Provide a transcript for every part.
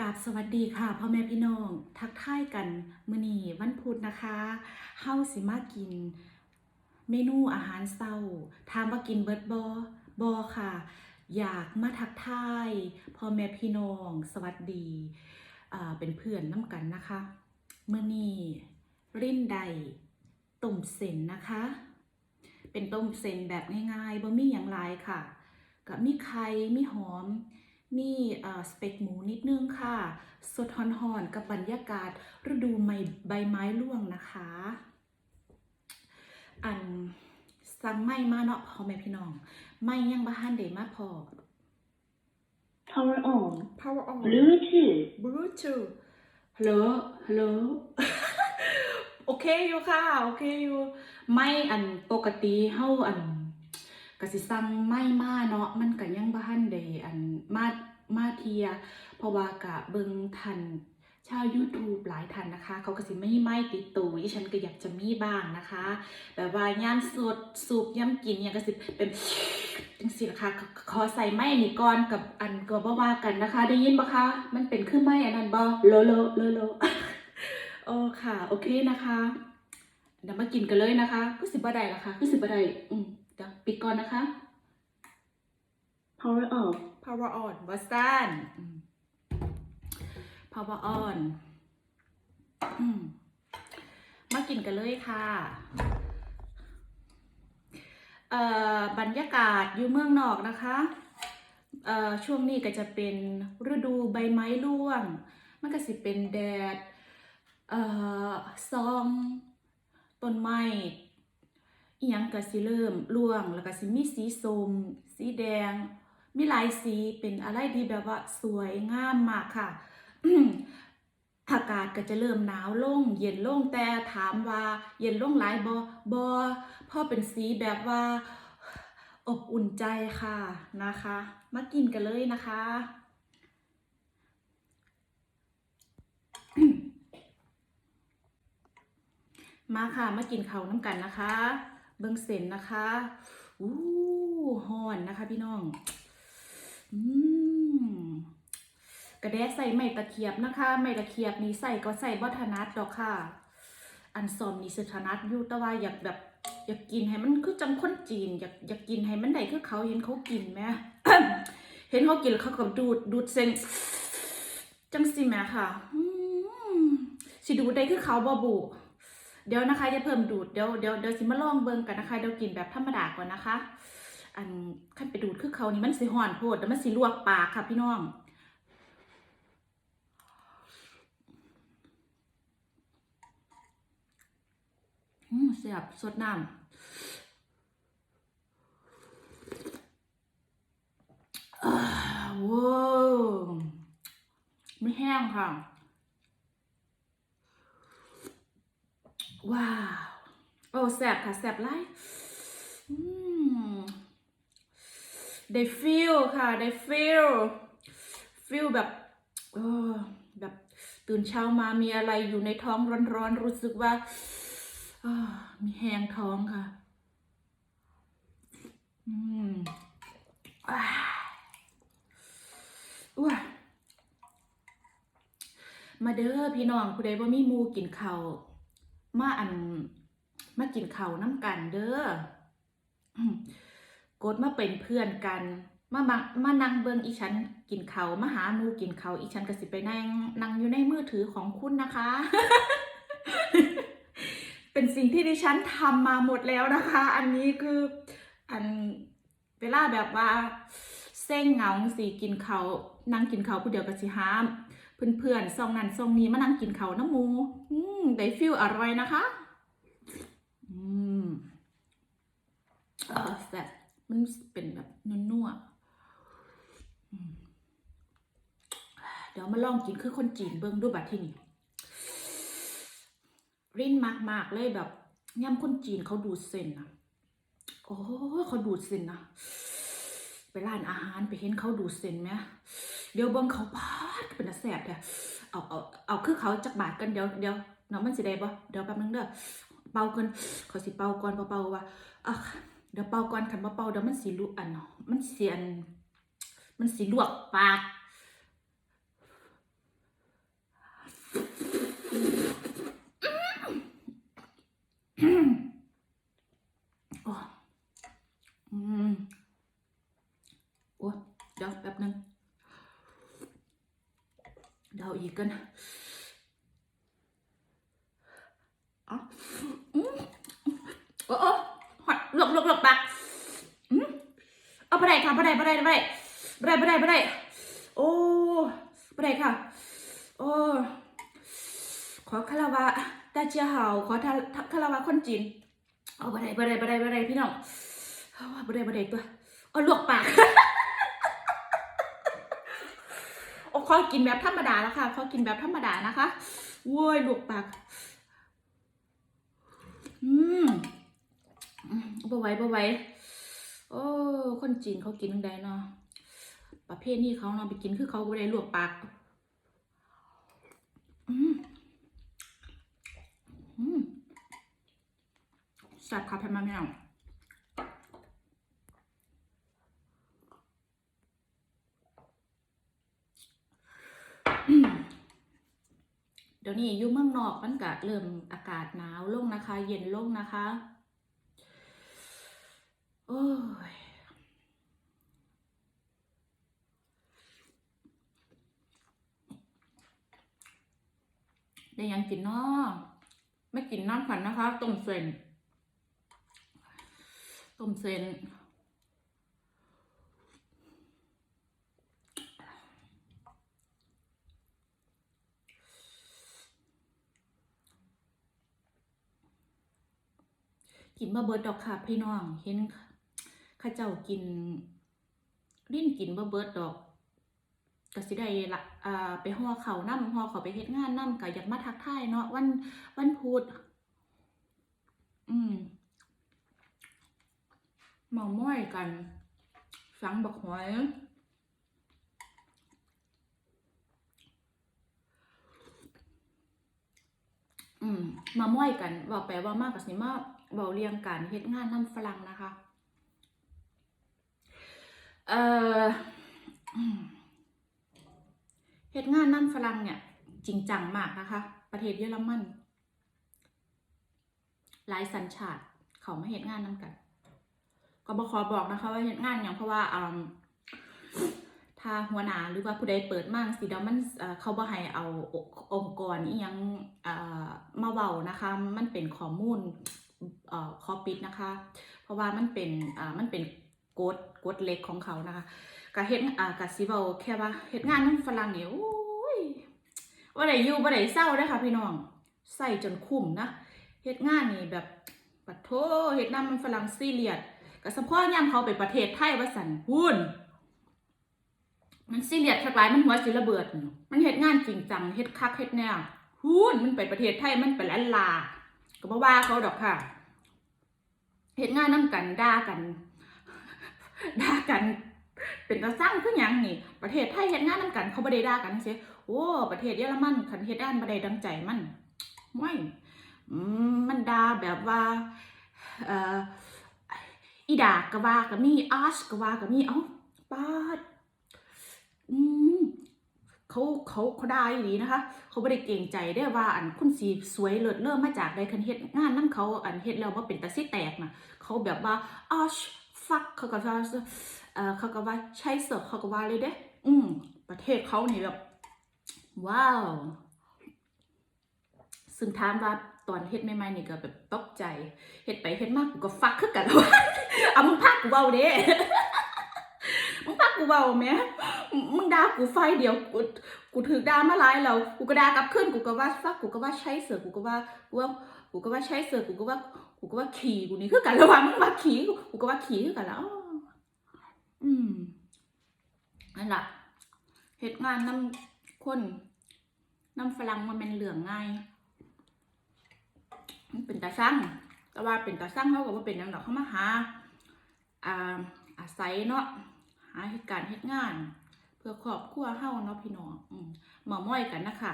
กราบสวัสดีค่ะพ่อแม่พี่น้อง ทักทายกันมื้อนี้วันพุธนะคะเฮาสิมากิน เมนูอาหารเช้าถามว่ากินเบิดบ่บ่ค่ะ อยากมาทักทายพ่อแม่พี่น้อง สวัสดีเป็นเพื่อนน้ำกันนะคะมื้อนี้ริ้นใดต้มเส้นนะคะ เป็นต้มเส้นแบบง่ายๆบ่มีหยังหลายค่ะก็มีไข่มีหอม มีเอ่อสเต็กหมูนิดนึงค่ะ สดฮอนๆกับบรรยากาศฤดูใบใบไม้ร่วงนะคะ อันสั่งไม่มาเนาะพ่อแม่พี่น้อง ไม่ยังบ้านเดมาพอ Power on. power on Bluetooth. Bluetooth ฮัลโหลฮัลโหลโอเคอยู่ค่ะ โอเคอยู่ ไม่อันปกติเฮาอัน กสิสั่งไม่มาเนาะมันก็ยังบ่ทันได้อันมามาเทีย เพราะว่ากะเบิ่งทันชาว YouTube หลายทันนะคะ เขาก็สิไม่ไม่ติดตัวดิฉันก็อยากจะมีบ้างนะคะ แบบว่าย่ามสดสูบย่ำกินเนี่ยก็สิเป็นจังสินะคะขอใส่ไม้นี่ก่อนกับอันก็บ่ว่ากันนะคะ ได้ยินปะคะ มันเป็นเครื่องไม้อันนั้นบ่โลโลโลโลโอ้ค่ะ โอเคนะคะเดี๋ยวมากินกันเลยนะคะก็สิบ่ได้ละค่ะก็สิบ่ได้อืม เดี๋ยวปิดก่อนนะคะ Power off. power on วัสันอืม power on อืมมากินกันเลยค่ะเอ่อบรรยากาศอยู่เมืองนอกนะคะเอ่อช่วงนี้ก็จะเป็นฤดูใบไม้ร่วง มันก็สิเป็นแดดเอ่อซองต้นไม้ อียังก็สิเริ่มร่วง แล้วก็สิมีสีส้มสีแดง มีหลายสีเป็นอะไรที่แบบว่าสวยงามมากค่ะอากาศก็จะเริ่มหนาวลง เย็นลงแต่ถามว่า เย็นลงหลายบอบอพราะเป็นสีแบบว่า อบอุ่นใจค่ะนะคะ มากินกันเลยนะคะมาค่ะ มากินเขาวน้ำกันนะคะ เบิ้งเส้นนะคะอู้ห่อนนะคะพี่น้อง อืมกระแดใส่ไม้ตะเคียบนะคะ ไม้ตะเคียบนี้ใส่ก็ใส่บ่ถนัดดอกค่ะ อันซอมนี่สิถนัดอยู่แต่ว่าอยากแบบ อยากกินให้มันคือจังคนจีน อยากอยากกินให้มันได้คือเขาเห็นเขากินไหมเห็นเขากินแล้วเขาก็ดูดดูดเส้นจังสิแม่ค่ะอืมสิดูดได้คือเขาบ่บุ เดี๋ยวนะคะจะเพิ่มดูดเดี๋ยวเดี๋ยวเดี๋ยวสิมาลองเบิ่งกันนะคะเดี๋ยวกินแบบธรรมดาก่อนนะคะ อันขั้นไปดูดคือเขานี่มันสิห่อนโพดแล้วมันสิลวกปากค่ะพี่น้องอืมเสียบสดน้ำอ่าว้าวไม่แห้งค่ะ ว้าว โอ้แสบค่ะแสบไล่อืมได้ฟิลค่ะได้ฟิลฟิลแบบเออแบบตื่นเช้ามามีอะไรอยู่ในท้องร้อนๆ รู้สึกว่าามีแหงท้องค่ะ อืมอ่าอ้วมาเด้อพี่น้องผู้ใดบ่มีมูกินข้าว มาอันมากินข้าวน้ำกันเด้อกดมาเป็นเพื่อนกัน มามามานั่งเบิงอีฉันกินเขาวมาหามูกินเขาวอีฉันก็สิไปนั่งนั่งอยู่ในมือถือของคุณนะคะ เป็นสิ่งที่ดิฉันทำมาหมดแล้วนะคะ อันนี้คืออันเวลาแบบว่าเส้งเหงาสิกินเขานั่งกินเขาผู้เดียวก็สิหาม เพื่อนๆซองนั้นซองนี้มานั่งกินเขาน้ำมูอืมได้ฟิลอร่อยนะคะ อืมเออแต่บมันเป็นแบบนัวๆเดี๋ยวมาลองกินคือคนจีนเบิ้งดูบัดที่นี่รินมากๆเลยแบบย่ำคนจีนเขาดูดเส้นนะโอ้เขาดูดเส้นนะไปร้านอาหารไปเห็นเขาดูดเส้นไหม เดี๋ยวเบิ้งเขาพาดเป็นแสบแท้เอาเอาเอาคือเขาจักบาทกันเดี๋ยวเดี๋ยวน้องมันสิได้บ่เดี๋ยวแป๊บนึงเด้อเป่ากันเขาสิเป่าก่อนเป่าว่าอะเดี๋ยวเป่าก่อนคันบ่เป่าเดี๋ยวมันสิลุอันเนาะมันเสียนมันสิลวกปากโอ้อืมโอ้เดี๋ยวแป๊บนึง เดาอีกกันเอ๋ออืมโอ้โอ้หดหลบหลบหลบปากอืมเอาไปได้ค่ะไปได้ไปได้ไปได้ไปได้ไปได้ไปได้โอ้ไปได้ค่ะ โอ้ขอคาราวะตาเจียเห่าขอทาคาราวะคนจีนเอาบะไดบะไดบะไดบะไดพี่น้องเอาว่าบะไดบะไดตัวเอาลวกปาก โอ้ ขอกินแบบธรรมดาแล้วค่ะขอกินแบบธรรมดานะคะโว้ยลวกปาก อืมบะไหว้บะไหว้โอ้คนจีนเขากินจั่งใดเนาะประเภทนี้เขาเนาะไปกินคือเขาบะได้ลวกปากอืมอืมแซ่บครับพ่ม่พี่น้องอืมเดี๋ยว นี้อยู่เมืองนอกมันก็เริ่มอากาศหนาวลงนะคะ เย็นลงนะคะ โอ้ยได้ยังกินเนาะไม่กินน้ำขันนะคะ ต้มเส้นต้มเส้น กินมาเบิดดอกค่ะพี่น้อง เห็นข้าเจ้ากินลิ้นกินบ่เบิดดอกก็สิได้ละอ่าไปห่อเขาวนำห่อเขาไปเฮ็ดงานนำก็อยากมาทักทายเนาะวันวันพุธอืมเมาม้อยกันสังบักหอยอืมมาม้อยกันว่าไปเว่ามากกับสิมา เบาเรียงกันเฮ็ดงานนำฝรั่งนะคะเอ่อเฮ็ดงานนั่นฝรั่งเนี่ยจริงจังมากนะคะ ประเทศเยอรมันหลายสัญชาติเขามาเฮ็ดงานนำกัน ก็บขอบอกนะคะ ว่าเฮ็ดงานอย่างเพราะว่าอืมถ้าหัวหน้าหรือว่าผู้ใดเปิดมั่งสิเดี๋ยวมันเขาบ่ให้เอาองค์กรอีหยังมาเว้านะคะ มันเป็นข้อมูล เอ่อขอปิดนะคะ เพราะว่ามันเป็นมันเป็นกฎกฎเล็กของเขานะคะก็เฮ็ดอ่ากะสิเว้าแค่ว่าเฮ็ดงานนำฝรั่งเนี่ยโอ้ยบ่ได้อยู่บ่ได้เศร้าเด้ค่ะพี่น้องใส่จนคุ้มนะเฮ็ดงานนี่แบบปัดโทเฮ็ดนำฝรั่งซีเรียสก็เฉพาะยามเขาไปประเทศไทยว่าซั่นหุ่นมันซีเรียสคักหลายมันหัวสิระเบิด มันเฮ็ดงานจริงจังเฮ็ดคักเฮ็ดแนวหุ่นมันไปประเทศไทยมันไปแล้านลา ก็บ่ว่าเขาดอกค่ะเฮ็ดงานนํกันด่ากันด่ากัน เป็นตาสร้างคือหยังนี่ ประเทศไทยเฮ็ดงานน้ำกัน เขาบ่ได้ด่ากันจังซี่โอ้ประเทศเยอรมันคันเฮ็ดงานบ่ได้ดังใจมันไม่มันด่าแบบว่าเอ่ออีดากกว่าก็มีอาชก็ว่าก็มีเอ้าปาดอืม เขาเขาเขาได้ดีนะคะ เขาบ่ได้เกรงใจได้ว่าอันคุณสีสวยเลิศเลิ่มมาจากใดคันเฮ็ดงานนํเขาอันเฮ็ดแล้วบ่เป็นตาสิแตกน่ะเขาแบบว่าอาชฟักเขาก็ว่าเออเขาก็ว่าใช่เสิร์ฟเขาก็ว่าเลยเด้ อืมประเทศเขานี่แบบว้าว ซึ่งถามว่าตอนเฮ็ดใหม่ๆนี่ก็แบบตกใจเฮ็ดไปเฮ็ดมากกูก็ฟักคือกันแล้ววะเอามึงพักกูเบาเด้มึงพักกูเบาแหม มึงด่ากูไฟเดียวกูกูถือด่ามาหลายแล้วกูก็ด่ากลับขึ้นกูก็ว่าฟักกูก็ว่าใช้เสือกูก็ว่ากูว่ากูก็ว่าใช้เสือกูก็ว่ากูก็ว่าขี่กูนี่คือกันแล้ววะมึงว่าขี่กูก็ว่าขี่คือกันแล้วอืมนั่นล่ะเฮ็ดงานน้ำคนน้ำฝรั่งมันเป็นเหลืองง่ายมันเป็นตาสั่งแต่ว่าเป็นตาสั่งเขาบอก็บ่เป็นหยังดอกเขามาหาอ่าอาศัยเนาะหาเหตุการณ์เฮ็ดงาน พื่อครอบครัวเฮาเนาะพี่น้องอืมหมอม้อยกันนะคะ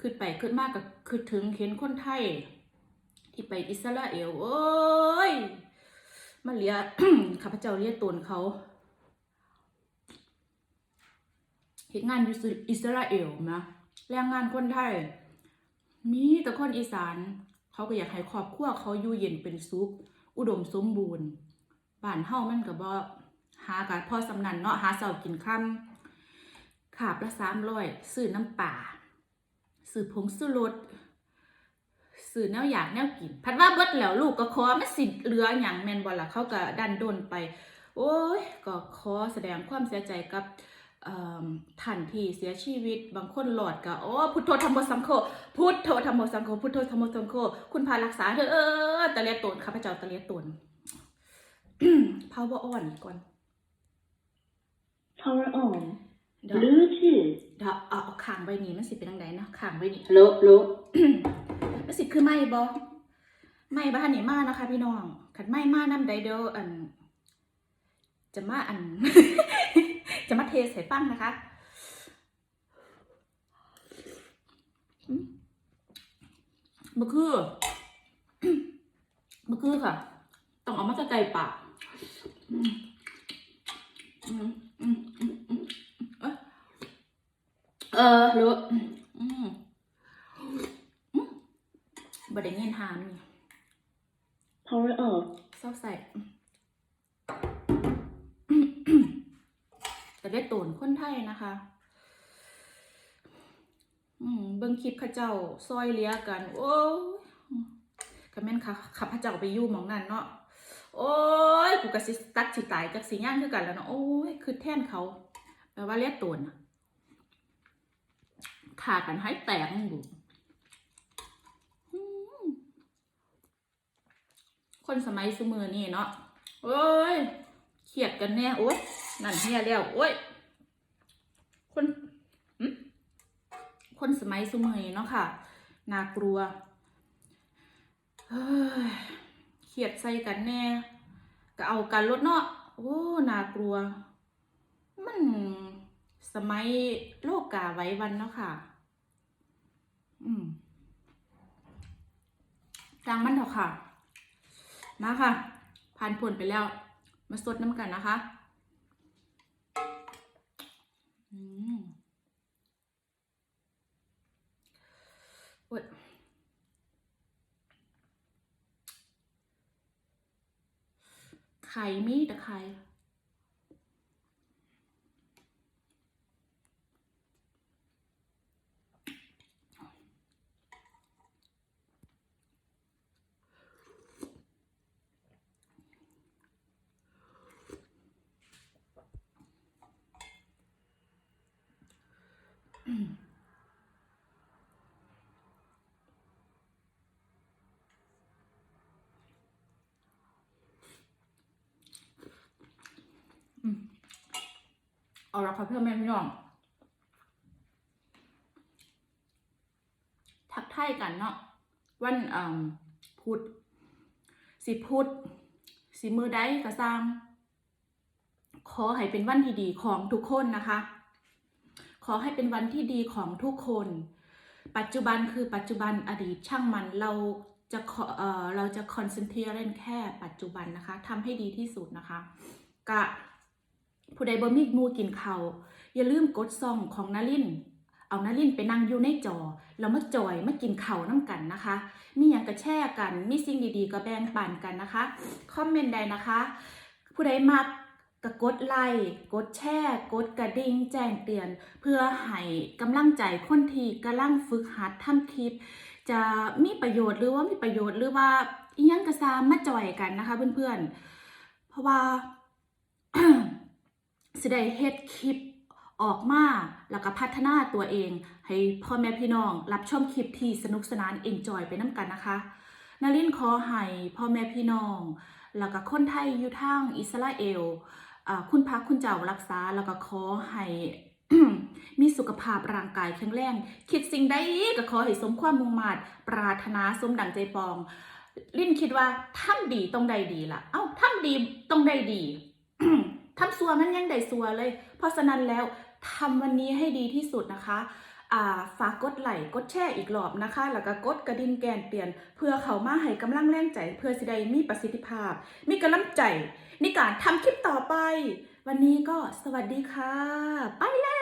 ขึ้นไปขึ้นมากก็คือถึงเห็นคนไทย ที่ไปอิสราเอลโอ้ยมาเลียข้าพเจ้าเรียกตนเขาเฮ็ดงานอยู่อิสราเอลนะแรงงานคนไทย มีแต่คนอีสาน เขาก็อยากให้ครอบครัวเขาอยู่เย็นเป็นสุขอุดมสมบูรณ์บ้านเฮามันก็บ่หากันพอสำนันเนาะหาเสากินค่ำ ขาบละ300ซื้อน้ำป่าซื้อผงซื้อรสซื้อแนวอยากแนวกิน พัดว่าเบิดแล้วลูกก็ขอไมันสิเหลือหยังแมนบ่ล่ะเขาก็ดันโดนไป โอ้ยก็ขอแสดงความเสียใจกับท่านที่เสียชีวิตบางคนหลอดก็โอ้พุทโธธรรมโมสังโฆพุทโธธรรมโมสังโฆพุทโธธรรมโมสังโฆคุณพารักษาเถอะเออตะเลียตนข้าพเจ้าตะเลียตน power on ก่อน Power on. เดี๋ยว Bluetooth. เดี๋ยวเอาเอาข้างไว้นี่มันสิเป็นจังไดนะข้างไว้นี่ฮัลโหลฮัลโหลมันสิคือไม่บ่ไม่บ้านนี่มานะคะ พี่น้องขัดไม่มานำใดเด้ออัน จะมาอัน จะมาเทใส่ปั้งนะคะอืมบ่คือบ่คือค่ะ ต้องเอามาจากไก่ปากอืมอืมอืมอืมอืมเอ้ย เออรู้อืมอืมบ่ได้เงินหามนี่ Power off. เศร้าใส่แต่ได้ตูนคนไทยนะคะ อืมเบิ่งคลิปเข้าเจ้าซอยเหลี้ยกัน โอ้ยก็แม่นค่ะขับพระเจ้าไปอยู่หมองนั่นเนาะ โอ้ย กูกะสิตักสิตายจากสิย่างคือกันแล้วเนาะ โอ้ย คือแท่นเขา แปลว่าเลียตูน ขากันให้แตกมึงดูอืมคนสมัยสมือนี่เนาะโอ้ยเครียดกันแน่โอ้ยนั่นเฮียแล้วโอ้ยคนคนสมัยสมัยเนาะค่ะน่ากลัวเฮ้ยเครียดใส่กันแน่ก็เอากันลดเนาะโอ้น่ากลัว สมัยโลกกาไว้วันเนาะค่ะ อืมจางมันเถอะค่ะ มาค่ะ ผ่านผลไปแล้ว มาสดน้ำกันนะคะ อืมโอ๊ยไข่มีแต่ไข่ เอาละค่ะเพื่อนแม่พี่น้อง ทักทายกันเนาะวันอ่าพุธสิพุธสิมือได้กระซังขอให้เป็นวันที่ดีของทุกคนนะคะ ขอให้เป็นวันที่ดีของทุกคน ปัจจุบันคือปัจจุบันอดีตช่างมันเราจะเอ่อเราจะคอนเซนเทรเล่นแค่ปัจจุบันนะคะทำให้ดีที่สุดนะคะกะผู้ใดบ่มีหมูกินเขาอย่าลืมกดซองของนารินเอานารินไปนั่งอยู่ในจอ แล้วมาจอยมากินเขาวน้ำกันนะคะ มีอย่างกระแช่กัน มีสิ่งดีๆก็แบ่งปันกันนะคะ คอมเมนต์ใดนะคะ ผู้ใดมัก ก็กดไลค์กดแชร์กดกระดิ่งแจ้งเตือน เพื่อให้กำลังใจคนที่กำลังฝึกหัดทำคลิป จะมีประโยชน์หรือว่ามีประโยชน์หรือว่าอียังกระซามมาจ่อยกันนะคะเพื่อนๆ เพราะว่าสิได้เฮ็ดคลิปออกมาแล้วก็พัฒนาตัวเอง ให้พ่อแม่พี่น้อง รับชมคลิปที่สนุกสนานเอ็นจอยไปน้ำกันนะคะนารินขอให้พ่อแม่พี่น้อง แล้วก็คนไทยอยู่ทางอิสราเอล คุณพระคุณเจ้ารักษาแล้วก็ขอให้มีสุขภาพร่างกายแข็งแรง คิดสิ่งใดก็ขอให้สมความมุ่งมา่ปรารถนาสมดังใจปอง ลิ้นคิดว่าทำดีต้องได้ดีล่ะ เอ้าทำดีต้องได้ดีทำซัวมันยังได้ซัวเลย เพราะฉะนั้นแล้วทำวันนี้ให้ดีที่สุดนะคะ ฝากกดไลค์กดแชร์อีกรอบนะคะ แล้วก็กดกระดิ่งแกนเปลี่ยน เพื่อเขามาให้กำลังแรงใจ เพื่อสิได้มีประสิทธิภาพ มีกำลังใจในการทำคลิปต่อไป วันนี้ก็สวัสดีค่ะ ไปแล้ว